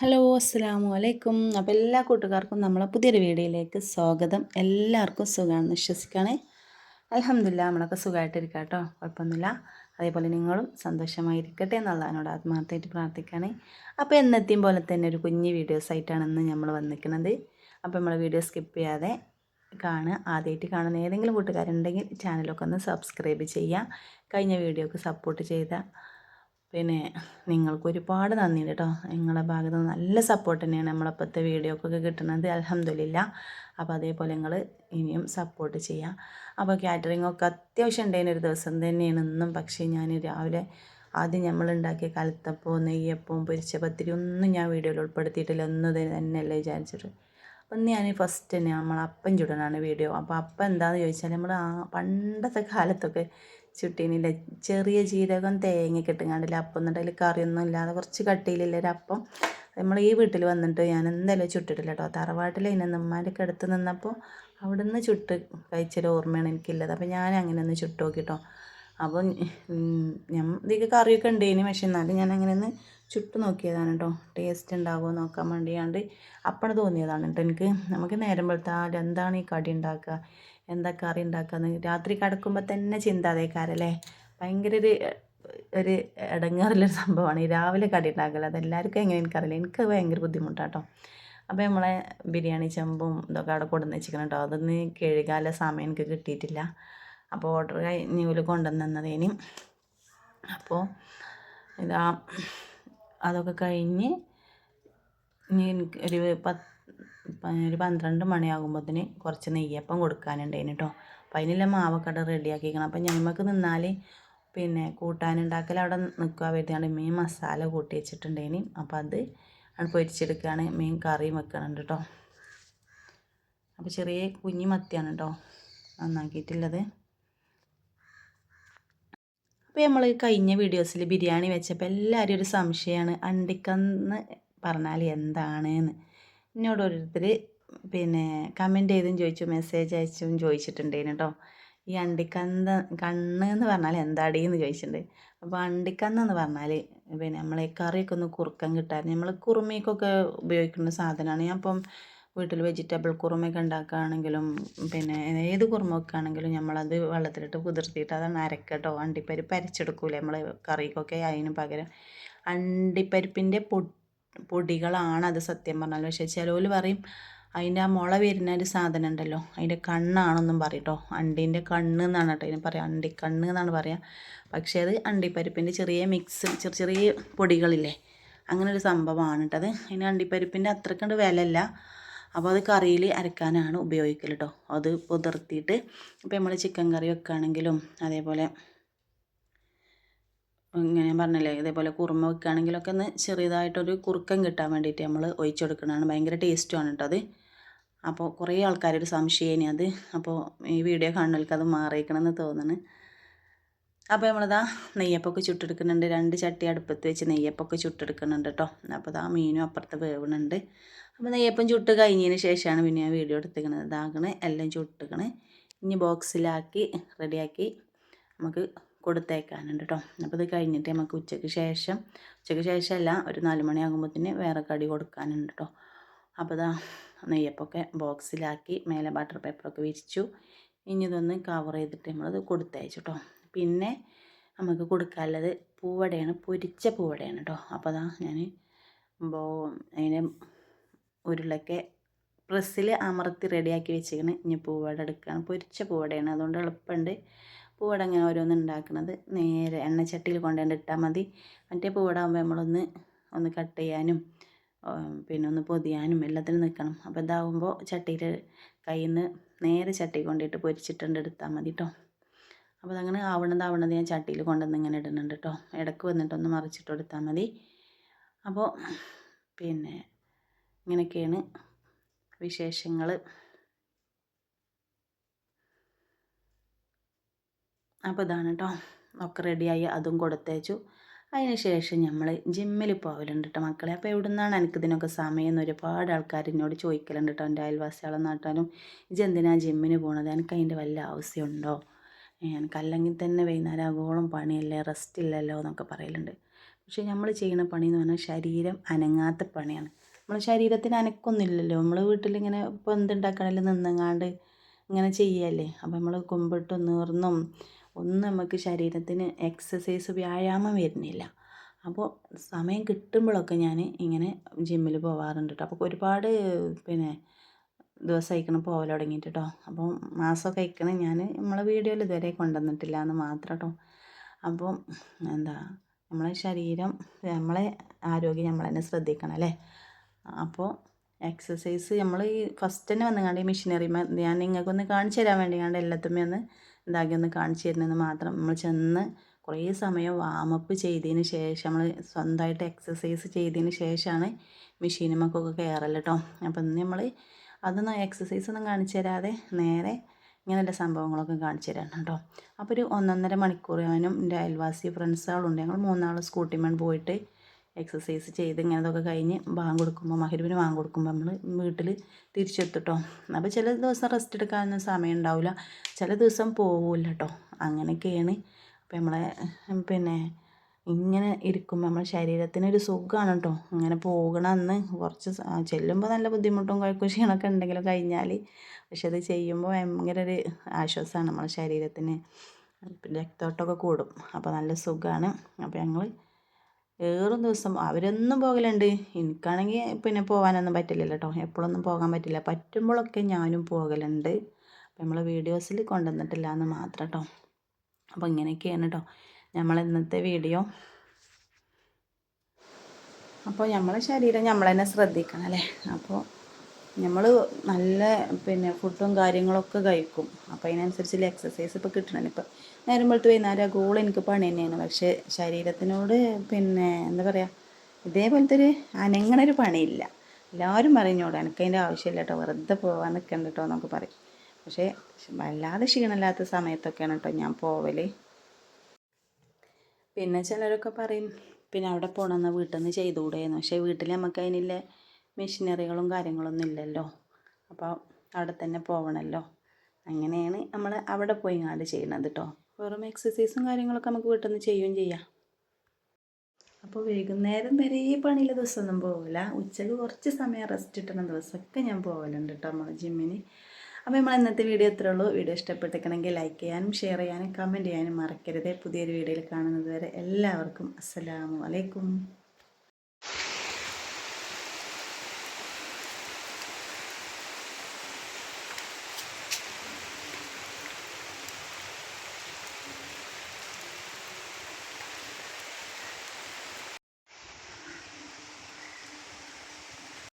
Hello അസ്സാമു അലൈക്കും. അപ്പോൾ എല്ലാ കൂട്ടുകാർക്കും നമ്മളെ പുതിയൊരു വീഡിയോയിലേക്ക് സ്വാഗതം. എല്ലാവർക്കും സുഖമാണെന്ന് വിശ്വസിക്കുകയാണ് അലഹമില്ല നമ്മളൊക്കെ സുഖമായിട്ടിരിക്കുക കേട്ടോ കുഴപ്പമൊന്നുമില്ല. അതേപോലെ നിങ്ങളും സന്തോഷമായിരിക്കട്ടെ എന്നുള്ളതിനോട് ആത്മാർത്ഥമായിട്ട് പ്രാർത്ഥിക്കുകയാണ് അപ്പോൾ എന്നെത്തിയും പോലെ തന്നെ ഒരു കുഞ്ഞ് വീഡിയോസ് ആയിട്ടാണ് നമ്മൾ വന്നിരിക്കുന്നത്. അപ്പോൾ നമ്മൾ വീഡിയോ സ്കിപ്പ് ചെയ്യാതെ കാണുക. ആദ്യമായിട്ട് കാണുന്ന ഏതെങ്കിലും കൂട്ടുകാരുണ്ടെങ്കിൽ ചാനലൊക്കെ ഒന്ന് സബ്സ്ക്രൈബ് ചെയ്യുക. കഴിഞ്ഞ വീഡിയോക്ക് സപ്പോർട്ട് ചെയ്ത പിന്നെ നിങ്ങൾക്ക് ഒരുപാട് നന്ദി കേട്ടോ. നിങ്ങളുടെ ഭാഗത്ത് നല്ല സപ്പോർട്ട് തന്നെയാണ് നമ്മളിപ്പോഴത്തെ വീഡിയോക്കൊക്കെ കിട്ടുന്നത്. അലഹമില്ല അപ്പോൾ അതേപോലെ നിങ്ങൾ ഇനിയും സപ്പോർട്ട് ചെയ്യാം. അപ്പോൾ കാറ്ററിംഗ് ഒക്കെ അത്യാവശ്യം ഉണ്ടായിരുന്ന ഒരു ദിവസം തന്നെയാണ് ഇന്നും. പക്ഷേ ഞാൻ രാവിലെ ആദ്യം നമ്മൾ ഉണ്ടാക്കിയ കലത്തപ്പവും നെയ്യപ്പവും പൊരിച്ച പത്തിരി ഒന്നും ഞാൻ വീഡിയോയിൽ ഉൾപ്പെടുത്തിയിട്ടില്ല. ഒന്നും തന്നെയല്ലേ വിചാരിച്ചിട്ട്. അപ്പം ഞാൻ ഫസ്റ്റ് തന്നെ നമ്മൾ അപ്പം ചുടനാണ് വീഡിയോ അപ്പോൾ അപ്പം എന്താണെന്ന് ചോദിച്ചാൽ നമ്മൾ ആ പണ്ടത്തെ കാലത്തൊക്കെ ചുട്ടീനില്ല ചെറിയ ജീരകം തേങ്ങയൊക്കെ ഇട്ടുങ്ങാണ്ടില്ല അപ്പം എന്നിട്ട് കറിയൊന്നും ഇല്ലാതെ കുറച്ച് കട്ടിയിലില്ല ഒരു അപ്പം. നമ്മൾ ഈ വീട്ടിൽ വന്നിട്ട് ഞാൻ എന്തായാലും ചുട്ടിട്ടില്ല കേട്ടോ. തറവാട്ടിൽ അതിനെ നമ്മാരൊക്കെ അടുത്ത് നിന്നപ്പോൾ അവിടെ നിന്ന് ചുട്ട് കഴിച്ചൊരു ഓർമ്മയാണ് എനിക്കുള്ളത്. അപ്പോൾ ഞാൻ അങ്ങനെ ഒന്ന് ചുട്ട് നോക്കിട്ടോ അപ്പോൾ ഞാൻ ഇതിക്ക് കറിയൊക്കെ ഉണ്ടേനി പക്ഷെ എന്നാലും ഞാൻ അങ്ങനെ ഒന്ന് ചുട്ട് നോക്കിയതാണ് കേട്ടോ ടേസ്റ്റ് ഉണ്ടാകുമോ നോക്കാൻ വേണ്ടിയാണ്ട് അപ്പണ തോന്നിയതാണ് കേട്ടോ എനിക്ക്. നമുക്ക് നേരം വെളുത്താൽ എന്താണ് ഈ കടി ഉണ്ടാക്കുക എന്താ കറി ഉണ്ടാക്കാന്ന് രാത്രി കിടക്കുമ്പോൾ തന്നെ ചിന്ത ഭയങ്കര ഒരു ഒരു ഇടങ്ങാറുള്ളൊരു സംഭവമാണ് ഈ രാവിലെ കടി അത് അതെല്ലാവർക്കും എങ്ങനെ എനിക്കറിയില്ല. എനിക്ക് ഭയങ്കര ബുദ്ധിമുട്ടാട്ടോ അപ്പോൾ നമ്മളെ ബിരിയാണി ചെമ്പും ഇതൊക്കെ അവിടെ കൊടുന്ന് വെച്ചിരിക്കണം കേട്ടോ അതൊന്ന് കഴുകാല സമയം എനിക്ക് കിട്ടിയിട്ടില്ല. അപ്പോൾ ഓർഡർ കഴിഞ്ഞ് കൊണ്ടുവന്നതേനും അപ്പോൾ ഇതാ അതൊക്കെ കഴിഞ്ഞ് ഇനി എനിക്ക് ഒരു പത്ത് ഒരു പന്ത്രണ്ട് മണിയാകുമ്പോഴത്തേന് കുറച്ച് നെയ്യപ്പം കൊടുക്കാനുണ്ടായിന് കേട്ടോ അപ്പം അതിനെല്ലാം മാവക്കട റെഡിയാക്കിക്കണം അപ്പം ഞമ്മക്ക് നിന്നാൽ പിന്നെ കൂട്ടാനുണ്ടാക്കൽ അവിടെ നിൽക്കുക വരുന്നതാണ് മീൻ മസാല കൂട്ടി വെച്ചിട്ടുണ്ടേനി അപ്പം അത് അവിടെ പൊരിച്ചെടുക്കുകയാണ് മീൻ കറിയും വെക്കണുണ്ട് കേട്ടോ അപ്പോൾ ചെറിയ കുഞ്ഞി മത്തിയാണ് കേട്ടോ നന്നാക്കിയിട്ടുള്ളത്. അപ്പോൾ നമ്മൾ കഴിഞ്ഞ വീഡിയോസിൽ ബിരിയാണി വെച്ചപ്പോൾ എല്ലാവരും ഒരു സംശയമാണ് അണ്ടിക്കന്ന് പറഞ്ഞാൽ എന്താണെന്ന്. എന്നോട് ഓരോരുത്തർ പിന്നെ കമന്റ് ചെയ്തും ചോദിച്ചു മെസ്സേജ് അയച്ചും ചോദിച്ചിട്ടുണ്ടേനു കേട്ടോ ഈ അണ്ടിക്കന്ന് കണ്ണ് എന്ന് പറഞ്ഞാൽ എന്താടി എന്ന് ചോദിച്ചിട്ടുണ്ട് അപ്പോൾ അണ്ടിക്കന്ന് എന്ന് പറഞ്ഞാൽ പിന്നെ നമ്മളെ കറിയൊക്കെ ഒന്ന് കുറുക്കം കിട്ടാൻ നമ്മൾ കുറുമിക്കൊക്കെ ഉപയോഗിക്കുന്ന സാധനമാണ് ഞാൻ ഇപ്പം വീട്ടിൽ വെജിറ്റബിൾ കുറുമയൊക്കെ ഉണ്ടാക്കുകയാണെങ്കിലും പിന്നെ ഏത് കുറുമ വെക്കുകയാണെങ്കിലും നമ്മളത് വെള്ളത്തിലിട്ട് കുതിർത്തിയിട്ട് അതാണ് അരക്കട്ടോ അണ്ടിപ്പരിപ്പ് അരച്ചെടുക്കൂലേ നമ്മൾ കറിക്കൊക്കെ അതിന് പകരം. അണ്ടിപ്പരിപ്പിന്റെ പൊടികളാണ് അത് സത്യം പറഞ്ഞാൽ. പക്ഷേ ചിലവർ പറയും അതിന്റെ ആ മുള വരുന്ന ഒരു സാധനം ഉണ്ടല്ലോ അതിന്റെ കണ്ണാണെന്നും പറയും കേട്ടോ അണ്ടീന്റെ കണ്ണ് എന്നാണ് കേട്ടോ ഇതിന് പറയാം. അണ്ടിക്കണ്ണ് എന്നാണ് പറയുക പക്ഷേ അത് അണ്ടിപ്പരിപ്പിന്റെ ചെറിയ മിക്സ് ചെറിയ ചെറിയ പൊടികളില്ലേ അങ്ങനെ ഒരു സംഭവമാണ് കേട്ടത് അതിന് അണ്ടിപ്പരിപ്പിന്റെ അത്രക്കണ്ട് വിലയല്ല. അപ്പോൾ അത് കറിയിൽ അരക്കാനാണ് ഉപയോഗിക്കൽ കേട്ടോ അത് പുതിർത്തിയിട്ട് ഇപ്പോൾ നമ്മൾ ചിക്കൻ കറി വെക്കുകയാണെങ്കിലും അതേപോലെ ഇങ്ങനെ പറഞ്ഞല്ലേ ഇതേപോലെ കുറുമ വെക്കുകയാണെങ്കിലൊക്കെ ഒന്ന് ചെറിയതായിട്ടൊരു കുറുക്കം കിട്ടാൻ വേണ്ടിയിട്ട് നമ്മൾ ഒഴിച്ചു കൊടുക്കുന്നതാണ് ഭയങ്കര ടേസ്റ്റുമാണ് കേട്ടോ അത്. അപ്പോൾ കുറേ ആൾക്കാരൊരു സംശയമേനി അത്. അപ്പോൾ ഈ വീഡിയോ കാണുന്നവർക്ക് അത് മാറിയിക്കണമെന്ന് തോന്നുന്നു. അപ്പോൾ നമ്മളിതാ നെയ്യപ്പൊക്കെ ചുട്ടെടുക്കുന്നുണ്ട്. രണ്ട് ചട്ടി അടുപ്പത്ത് വെച്ച് നെയ്യപ്പൊക്കെ ചുട്ടെടുക്കുന്നുണ്ട് കേട്ടോ അപ്പോൾ ഇതാ മീനും അപ്പുറത്ത് വേവണുണ്ട് അപ്പോൾ നെയ്യപ്പം ചുട്ട് കഴിഞ്ഞതിന് ശേഷമാണ് പിന്നെ ഞാൻ വീഡിയോ എടുത്തിരിക്കുന്നത്. ഇതാക്കണേ എല്ലാം ചുട്ടിക്കണേ ഇനി ബോക്സിലാക്കി റെഡിയാക്കി നമുക്ക് കൊടുത്തേക്കാനുണ്ട് കേട്ടോ അപ്പോൾ ഇത് കഴിഞ്ഞിട്ട് നമുക്ക് ഉച്ചയ്ക്ക് ശേഷം ഉച്ചയ്ക്ക് ശേഷമല്ല ഒരു നാല് മണിയാകുമ്പോഴത്തേന് വേറെ കടി കൊടുക്കാനുണ്ട് കേട്ടോ അപ്പോൾ ഇതാ നെയ്യപ്പൊക്കെ ബോക്സിലാക്കി മേലെ ബട്ടർ പേപ്പറൊക്കെ വിരിച്ചു. ഇനി ഇതൊന്ന് കവർ ചെയ്തിട്ട് നമ്മളത് കൊടുത്തയച്ചു കേട്ടോ പിന്നെ നമുക്ക് കൊടുക്കാനുള്ളത് പൂവടയാണ് പൊരിച്ച പൂവടയാണ് കേട്ടോ അപ്പോൾ അതാ ഞാൻ അതിനെ ഉരുളൊക്കെ പ്രസ്സിൽ അമർത്തി റെഡിയാക്കി വെച്ചിരിക്കണ്. ഇനി പൂവട എടുക്കുകയാണ് പൊരിച്ച പൂവടയാണ്. അതുകൊണ്ട് എളുപ്പമുണ്ട് പൂവട അങ്ങനെ ഓരോന്ന് ഉണ്ടാക്കുന്നത് നേരെ എണ്ണച്ചട്ടിയിൽ കൊണ്ടുകൊണ്ട് ഇട്ടാൽ മതി. മറ്റേ പൂവട ആകുമ്പോൾ നമ്മളൊന്ന് ഒന്ന് കട്ട് ചെയ്യാനും പിന്നെ ഒന്ന് പൊതിയാനും എല്ലാത്തിനും നിൽക്കണം അപ്പോൾ ഇതാവുമ്പോൾ ചട്ടിയിൽ കയ്യിൽ നിന്ന് നേരെ ചട്ടി കൊണ്ടിട്ട് പൊരിച്ചിട്ടുണ്ട് എടുത്താൽ മതി കേട്ടോ അപ്പോൾ അതങ്ങനെ ആവണത് ആവണത് ഞാൻ ചട്ടിയിൽ കൊണ്ടുവന്ന് ഇങ്ങനെ ഇടുന്നുണ്ട് കേട്ടോ ഇടയ്ക്ക് വന്നിട്ടൊന്ന് മറിച്ചിട്ട് കൊടുത്താൽ മതി. അപ്പോൾ പിന്നെ ഇങ്ങനെയൊക്കെയാണ് വിശേഷങ്ങൾ അപ്പോൾ ഇതാണ് കേട്ടോ ഒക്കെ റെഡിയായി അതും കൊടുത്തേച്ചു. അതിന് ശേഷം നമ്മൾ ജിമ്മിൽ പോകലുണ്ട് കേട്ടോ മക്കളെ. അപ്പോൾ എവിടെ നിന്നാണ് എനിക്ക് ഇതിനൊക്കെ സമയം എന്ന് ഒരുപാട് ആൾക്കാർ എന്നോട് ചോദിക്കലുണ്ട് കേട്ടോ എന്റെ അയൽവാസികളെ നാട്ടാലും എന്തിനാ ജിമ്മിന് പോണത്? എനിക്ക് അതിന്റെ വല്ല ആവശ്യമുണ്ടോ? കല്ലെങ്കിൽ തന്നെ വൈകുന്നേരം ആഗോളം പണിയല്ലേ റെസ്റ്റ് ഇല്ലല്ലോ എന്നൊക്കെ പറയലുണ്ട്. പക്ഷേ നമ്മൾ ചെയ്യുന്ന പണി എന്ന് പറഞ്ഞാൽ ശരീരം അനങ്ങാത്ത പണിയാണ്. നമ്മൾ ശരീരത്തിന് അനക്കൊന്നുമില്ലല്ലോ. നമ്മൾ വീട്ടിലിങ്ങനെ ഇപ്പോൾ എന്തുണ്ടാക്കണമെങ്കിലും നിന്നങ്ങാണ്ട് ഇങ്ങനെ ചെയ്യല്ലേ. അപ്പോൾ നമ്മൾ കുമ്പിട്ട് നീർന്നും ഒന്നും നമുക്ക് ശരീരത്തിന് എക്സസൈസ് വ്യായാമം വരുന്നില്ല. അപ്പോൾ സമയം കിട്ടുമ്പോഴൊക്കെ ഞാൻ ഇങ്ങനെ ജിമ്മിൽ പോവാറുണ്ട് കേട്ടോ അപ്പോൾ ഒരുപാട് പിന്നെ ദിവസം അയക്കണം പോകൽ തുടങ്ങിയിട്ട് കേട്ടോ അപ്പോൾ മാസമൊക്കെ അയക്കണം ഞാൻ നമ്മളെ വീഡിയോയിൽ ഇതുവരെ കൊണ്ടുവന്നിട്ടില്ല എന്ന് മാത്രം കേട്ടോ അപ്പോൾ എന്താ നമ്മളെ ശരീരം നമ്മളെ ആരോഗ്യം നമ്മൾ തന്നെ ശ്രദ്ധിക്കണം അല്ലേ? അപ്പോൾ എക്സസൈസ് നമ്മൾ ഈ ഫസ്റ്റ് തന്നെ വന്നുകൊണ്ട് ഈ മെഷീനറി ഞാൻ നിങ്ങൾക്കൊന്ന് കാണിച്ചു തരാൻ വേണ്ടി കണ്ട് എല്ലാത്തമ്മ ഒന്ന് ഇതാക്കി ഒന്ന് കാണിച്ചു തരുന്നതെന്ന് മാത്രം നമ്മൾ ചെന്ന് കുറേ സമയം വാമപ്പ് ചെയ്തതിന് ശേഷം നമ്മൾ സ്വന്തമായിട്ട് എക്സസൈസ് ചെയ്തതിന് ശേഷമാണ് മെഷീനുമൊക്കെ കയറൽ കേട്ടോ അപ്പം ഇന്ന് നമ്മൾ അതൊന്നും എക്സസൈസ് ഒന്നും കാണിച്ചു തരാതെ നേരെ ഇങ്ങനെയുള്ള സംഭവങ്ങളൊക്കെ കാണിച്ചു തരാണ് കേട്ടോ. അപ്പോൾ ഒരു ഒന്നൊന്നര മണിക്കൂർ ഞാനും എന്റെ അയൽവാസി ഫ്രണ്ട്സുകളുണ്ട് ഞങ്ങൾ മൂന്നാൾ സ്കൂട്ടിമേൺ പോയിട്ട് എക്സസൈസ് ചെയ്ത് ഇങ്ങനെ ഇതൊക്കെ കഴിഞ്ഞ് ബാങ്ക് കൊടുക്കുമ്പോൾ മഹരുവിന് ബാങ്ക് കൊടുക്കുമ്പോൾ നമ്മൾ വീട്ടിൽ തിരിച്ചെത്തിട്ടോ. അപ്പോൾ ചില ദിവസം റെസ്റ്റ് എടുക്കാനൊന്നും സമയം ഉണ്ടാവില്ല. ചില ദിവസം പോവില്ല കേട്ടോ. അങ്ങനെയൊക്കെയാണ്. അപ്പോൾ നമ്മളെ പിന്നെ ഇങ്ങനെ ഇരിക്കുമ്പോൾ നമ്മുടെ ശരീരത്തിനൊരു സുഖമാണ് കേട്ടോ അങ്ങനെ പോകണമെന്ന് കുറച്ച് ചെല്ലുമ്പോൾ നല്ല ബുദ്ധിമുട്ടും കുഴക്കും ക്ഷീണമൊക്കെ ഉണ്ടെങ്കിലും കഴിഞ്ഞാൽ പക്ഷെ അത് ചെയ്യുമ്പോൾ ഭയങ്കര ഒരു ആശ്വാസമാണ് നമ്മുടെ ശരീരത്തിന്. രക്തോട്ടമൊക്കെ കൂടും. അപ്പോൾ നല്ല സുഖമാണ് അപ്പോൾ ഞങ്ങൾ ഏറും ദിവസം അവരൊന്നും പോകലുണ്ട്. എനിക്കാണെങ്കിൽ പിന്നെ പോകാനൊന്നും പറ്റില്ലല്ലോ കേട്ടോ എപ്പോഴൊന്നും പോകാൻ പറ്റില്ല. പറ്റുമ്പോഴൊക്കെ ഞാനും പോകലുണ്ട്. അപ്പോൾ നമ്മൾ വീഡിയോസിൽ കൊണ്ടുവന്നിട്ടില്ല എന്ന് മാത്രം കേട്ടോ അപ്പോൾ ഇങ്ങനെയൊക്കെയാണ് കേട്ടോ നമ്മൾ ഇന്നത്തെ വീഡിയോ. അപ്പോൾ നമ്മളെ ശരീരം നമ്മൾ തന്നെ ശ്രദ്ധിക്കണം അല്ലേ? അപ്പോൾ നമ്മൾ നല്ല പിന്നെ ഫുഡും കാര്യങ്ങളൊക്കെ കഴിക്കും. അപ്പോൾ അതിനനുസരിച്ചുള്ള എക്സസൈസ് ഇപ്പോൾ കിട്ടണം ഇപ്പോൾ നേരം വെളുത്ത് വൈകുന്നേരം ഗോൾ എനിക്ക് പണി തന്നെയാണ്. പക്ഷേ ശരീരത്തിനോട് പിന്നെ എന്താ പറയുക ഇതേപോലത്തെ ഒരു അനങ്ങണൊരു പണിയില്ല. എല്ലാവരും പറഞ്ഞോട് എനിക്ക് അതിന്റെ ആവശ്യമില്ല കേട്ടോ വെറുതെ പോകാൻ നിൽക്കണ്ട കേട്ടോ എന്നൊക്കെ പറയും. പക്ഷേ വല്ലാതെ ക്ഷീണമില്ലാത്ത സമയത്തൊക്കെയാണ് കേട്ടോ ഞാൻ പോവൽ പിന്നെ ചിലരൊക്കെ പറയും പിന്നെ അവിടെ പോകണമെന്ന് വീട്ടിൽ നിന്ന് ചെയ്തുകൂടെയെന്ന്. പക്ഷേ വീട്ടിൽ നമുക്ക് അതിനുള്ള മെഷീനറികളും കാര്യങ്ങളൊന്നും ഇല്ലല്ലോ. അപ്പോൾ അവിടെ തന്നെ പോകണമല്ലോ അങ്ങനെയാണ് നമ്മൾ അവിടെ പോയി ഇങ്ങാണ്ട് ചെയ്യണത് കേട്ടോ വെറും എക്സസൈസും കാര്യങ്ങളൊക്കെ നമുക്ക് വീട്ടിൽ നിന്ന് ചെയ്യുകയും ചെയ്യാം. അപ്പോൾ വൈകുന്നേരം വരെ ഈ പണിയിലെ ദിവസമൊന്നും പോകില്ല ഉച്ചയ്ക്ക് കുറച്ച് സമയം റെസ്റ്റ് കിട്ടുന്ന ദിവസമൊക്കെ ഞാൻ പോകലുണ്ട് കേട്ടോ നമ്മൾ ജിമ്മിന് അപ്പോൾ നമ്മൾ ഇന്നത്തെ വീഡിയോ ഇത്രേ ഉള്ളൂ. വീഡിയോ ഇഷ്ടപ്പെട്ടിരിക്കണമെങ്കിൽ ലൈക്ക് ചെയ്യാനും ഷെയർ ചെയ്യാനും കമന്റ് ചെയ്യാനും മറക്കരുത്. പുതിയൊരു വീഡിയോയിൽ കാണുന്നത് വരെ എല്ലാവർക്കും അസ്സലാമു അലൈക്കും.